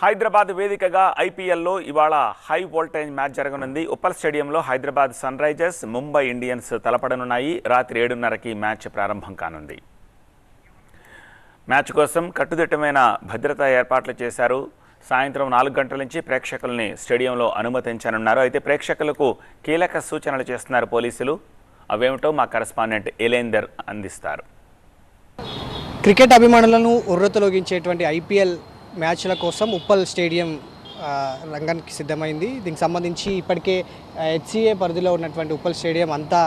హైదరాబాద్ వేదికగా ఐపీఎల్లో ఇవాళ హై వోల్టేజ్ మ్యాచ్ జరగనుంది. ఉప్పల్ స్టేడియంలో Hyderabad Sunrisers Mumbai Indians తలపడనున్నాయి. రాత్రి ఏడున్నరకి మ్యాచ్ ప్రారంభం కానుంది. మ్యాచ్ కోసం కట్టుదిట్టమైన భద్రతా ఏర్పాట్లు చేశారు. సాయంత్రం నాలుగు గంటల నుంచి ప్రేక్షకుల్ని స్టేడియంలో అనుమతించనున్నారు. అయితే ప్రేక్షకులకు కీలక సూచనలు చేస్తున్నారు పోలీసులు. అవేమిటో మా కరస్పాండెంట్ ఎలేందర్ అందిస్తారు. క్రికెట్ అభిమానులను ఉర్రతలోగించేటువంటి ఐపీఎల్ మ్యాచ్ల కోసం ఉప్పల్ స్టేడియం ఆ, రంగానికి సిద్ధమైంది. దీనికి సంబంధించి ఇప్పటికే హెచ్సిఏ పరిధిలో ఉన్నటువంటి ఉప్పల్ స్టేడియం అంతా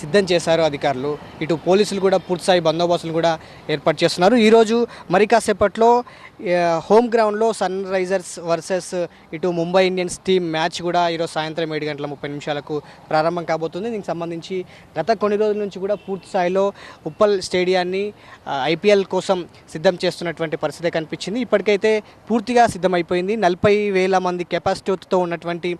సిద్ధం చేశారు అధికారులు. ఇటు పోలీసులు కూడా పూర్తిస్థాయి బందోబస్తులు కూడా ఏర్పాటు చేస్తున్నారు. ఈరోజు మరి కాసేపట్లో హోమ్ గ్రౌండ్లో సన్ రైజర్స్ వర్సెస్ ఇటు ముంబై ఇండియన్స్ టీం మ్యాచ్ కూడా ఈరోజు సాయంత్రం ఏడు గంటల ముప్పై నిమిషాలకు ప్రారంభం కాబోతుంది. దీనికి సంబంధించి గత కొన్ని రోజుల నుంచి కూడా పూర్తి స్థాయిలో ఉప్పల్ స్టేడియాన్ని ఐపీఎల్ కోసం సిద్ధం చేస్తున్నటువంటి పరిస్థితి కనిపించింది. ఇప్పటికైతే పూర్తిగా సిద్ధమైపోయింది. నలభై వేల మంది కెపాసిటీతో ఉన్నటువంటి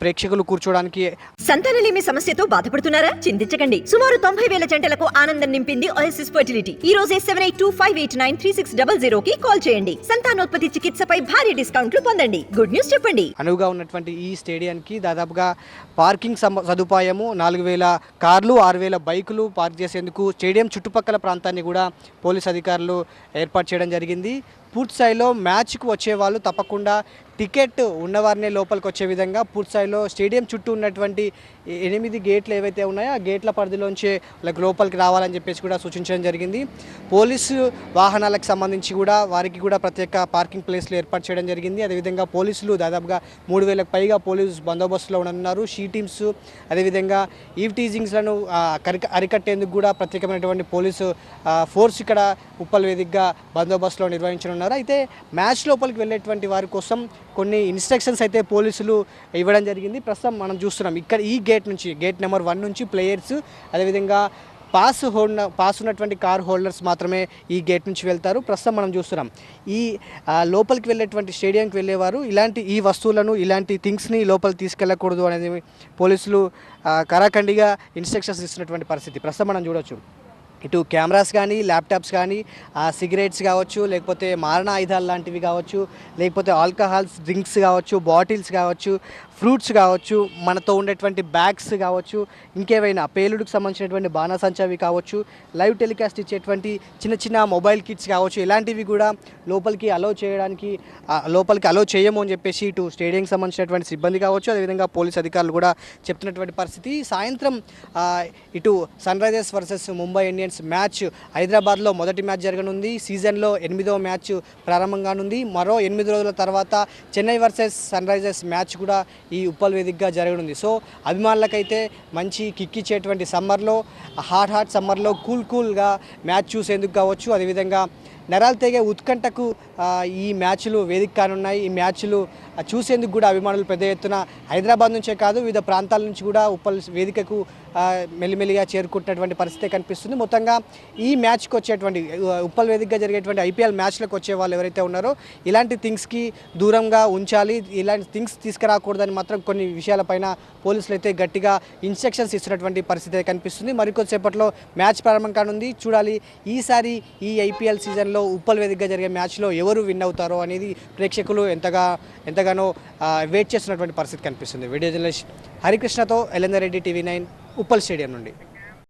ప్రేక్షకులు కూర్చోవడానికి సంతానలేమి సమస్యతో బాధపడుతున్నారా? చింతించకండి. సుమారు తొంభై వేల జంటలకు ఆనందం నింపింది ఓఎస్ఎస్ ఫర్టిలిటీ ఈ రోజే seven eight two five eight nine three six double zero కి కాల్ చేయండి. సంతానోత్పత్తి చికిత్సపై భారీ డిస్కౌంట్లు పొందండి. గుడ్ న్యూస్ చెప్పండి. అనువుగా ఉన్నటువంటి ఈ స్టేడియానికి దాదాపుగా పార్కింగ్ సదుపాయము నాలుగు వేల కార్లు ఆరు వేల బైకులు పార్క్ చేసేందుకు స్టేడియం చుట్టుపక్కల ప్రాంతాన్ని కూడా పోలీస్ అధికారులు ఏర్పాటు చేయడం జరిగింది. పూర్తి స్థాయిలో మ్యాచ్కు వచ్చే వాళ్ళు తప్పకుండా టికెట్ ఉన్నవారినే లోపలికి వచ్చే విధంగా పూర్తిస్థాయిలో స్టేడియం చుట్టూ ఉన్నటువంటి ఎనిమిది గేట్లు ఏవైతే ఉన్నాయో ఆ గేట్ల పరిధిలోంచి వాళ్ళకి లోపలికి రావాలని చెప్పేసి కూడా సూచించడం జరిగింది. పోలీసు వాహనాలకు సంబంధించి కూడా వారికి కూడా ప్రత్యేక పార్కింగ్ ప్లేస్లు ఏర్పాటు చేయడం జరిగింది. అదేవిధంగా పోలీసులు దాదాపుగా మూడు వేలకు పైగా పోలీసు బందోబస్తులో ఉన్నారు షీ టీమ్స్ అదేవిధంగా ఈవ్ టీజింగ్స్లను కరిక అరికట్టేందుకు కూడా ప్రత్యేకమైనటువంటి పోలీసు ఫోర్స్ ఇక్కడ ఉప్పల్ వేదికగా బందోబస్తులో నిర్వహించనున్నారు. అయితే మ్యాచ్ లోపలికి వెళ్ళేటువంటి వారి కోసం కొన్ని ఇన్స్ట్రక్షన్స్ అయితే పోలీసులు ఇవ్వడం జరిగింది. ప్రస్తుతం మనం చూస్తున్నాం. ఇక్కడ ఈ గేట్ నుంచి గేట్ నెంబర్ వన్ నుంచి ప్లేయర్స్ అదేవిధంగా పాస్ హోల్డర్ పాస్ ఉన్నటువంటి కార్ హోల్డర్స్ మాత్రమే ఈ గేట్ నుంచి వెళ్తారు. ప్రస్తుతం మనం చూస్తున్నాం. ఈ లోపలికి వెళ్ళేటువంటి స్టేడియంకి వెళ్ళేవారు ఇలాంటి ఈ వస్తువులను ఇలాంటి థింగ్స్ని లోపలికి తీసుకెళ్ళకూడదు అనేది పోలీసులు కరాఖండిగా ఇన్స్ట్రక్షన్స్ ఇస్తున్నటువంటి పరిస్థితి. ప్రస్తుతం మనం చూడొచ్చు. ఇటు కెమెరాస్ కానీ ల్యాప్టాప్స్ కానీ సిగరెట్స్ కావచ్చు లేకపోతే మారణ ఆయుధాలు లాంటివి కావచ్చు లేకపోతే ఆల్కహాల్స్ డ్రింక్స్ కావచ్చు బాటిల్స్ కావచ్చు ఫ్రూట్స్ కావచ్చు మనతో ఉండేటువంటి బ్యాగ్స్ కావచ్చు ఇంకేవైనా పేలుడుకు సంబంధించినటువంటి బాణాసంచావి కావచ్చు లైవ్ టెలికాస్ట్ ఇచ్చేటువంటి చిన్న చిన్న మొబైల్ కిట్స్ కావచ్చు ఇలాంటివి కూడా లోపలికి అలో చేయడానికి లోపలికి అలో చేయము అని చెప్పేసి ఇటు స్టేడియంకి సంబంధించినటువంటి సిబ్బంది కావచ్చు అదేవిధంగా పోలీస్ అధికారులు కూడా చెప్తున్నటువంటి పరిస్థితి. సాయంత్రం ఇటు Sunrisers versus Mumbai Indians match హైదరాబాద్లో మొదటి మ్యాచ్ జరగనుంది. సీజన్లో ఎనిమిదవ మ్యాచ్ ప్రారంభం కానుంది. మరో ఎనిమిది రోజుల తర్వాత Chennai versus Sunrisers match కూడా ఈ ఉప్పల్ వేదికగా జరగనుంది. సో అభిమానులకైతే మంచి కిక్ ఇచ్చేటువంటి సమ్మర్లో హాట్ హాట్ సమ్మర్లో కూల్ కూల్గా మ్యాచ్ చూసేందుకు కావచ్చు. అదేవిధంగా నెరాలు తెగే ఉత్కంఠకు ఈ మ్యాచ్లు వేదిక కానున్నాయి. ఈ మ్యాచ్లు చూసేందుకు కూడా అభిమానులు పెద్ద ఎత్తున హైదరాబాద్ నుంచే కాదు వివిధ ప్రాంతాల నుంచి కూడా ఉప్పల్ వేదికకు మెల్లిమెల్లిగా చేరుకుంటున్నటువంటి పరిస్థితి కనిపిస్తుంది. మొత్తంగా ఈ మ్యాచ్కి వచ్చేటువంటి ఉప్పల్ వేదికగా జరిగేటువంటి ఐపీఎల్ మ్యాచ్లకు వచ్చే వాళ్ళు ఎవరైతే ఉన్నారో ఇలాంటి థింగ్స్కి దూరంగా ఉంచాలి. ఇలాంటి థింగ్స్ తీసుకురాకూడదని మాత్రం కొన్ని విషయాలపైన పోలీసులు అయితే గట్టిగా ఇన్స్ట్రక్షన్స్ ఇస్తున్నటువంటి పరిస్థితి కనిపిస్తుంది. మరికొద్దిసేపట్లో మ్యాచ్ ప్రారంభం కానుంది. చూడాలి ఈసారి ఈ ఐపీఎల్ సీజన్లో ఉప్పల్ వేదికగా జరిగే మ్యాచ్లో ఎవరు విన్ అవుతారో అనేది ప్రేక్షకులు ఎంతగా ఎంతగానో వెయిట్ చేస్తున్నటువంటి పరిస్థితి కనిపిస్తుంది. Video journalist హరికృష్ణతో Elandar Reddy TV nine Uppal stadium నుండి.